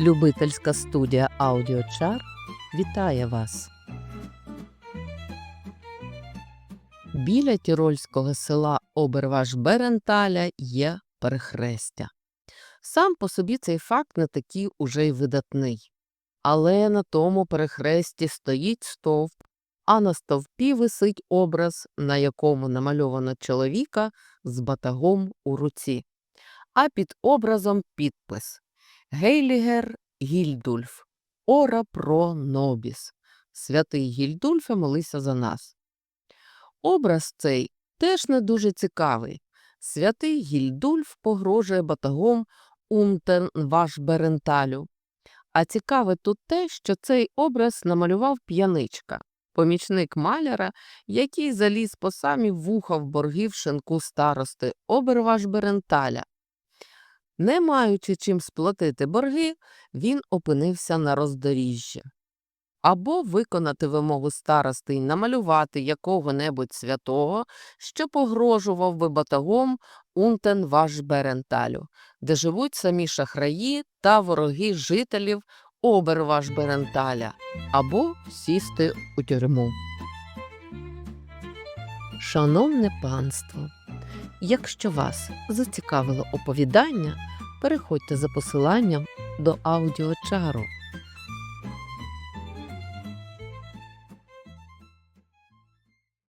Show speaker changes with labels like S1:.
S1: Любительська студія Аудіочар вітає вас. Біля тірольського села Оберваш Беренталя є перехрестя. Сам по собі цей факт не такий уже й видатний. Але на тому перехресті стоїть стовп, а на стовпі висить образ, на якому намальовано чоловіка з батагом у руці. А під образом підпис Гейлігер Гільдульф, Ора про Нобіс. Святий Гільдульфе, молися за нас. Образ цей теж не дуже цікавий. Святий Гільдульф погрожує батагом Умтен ваш Беренталю. А цікаве тут те, що цей образ намалював п'яничка, помічник маляра, який заліз по самі вуха в борги в шинку старости Оберваш Беренталя. Не маючи чим сплатити борги, він опинився на роздоріжжі. Або виконати вимогу старости й намалювати якого-небудь святого, що погрожував би батагом Унтен ваш Беренталю, де живуть самі шахраї та вороги жителів Оберваш Беренталя, або сісти у тюрму. Шановне панство, якщо вас зацікавило оповідання, переходьте за посиланням до аудіочару.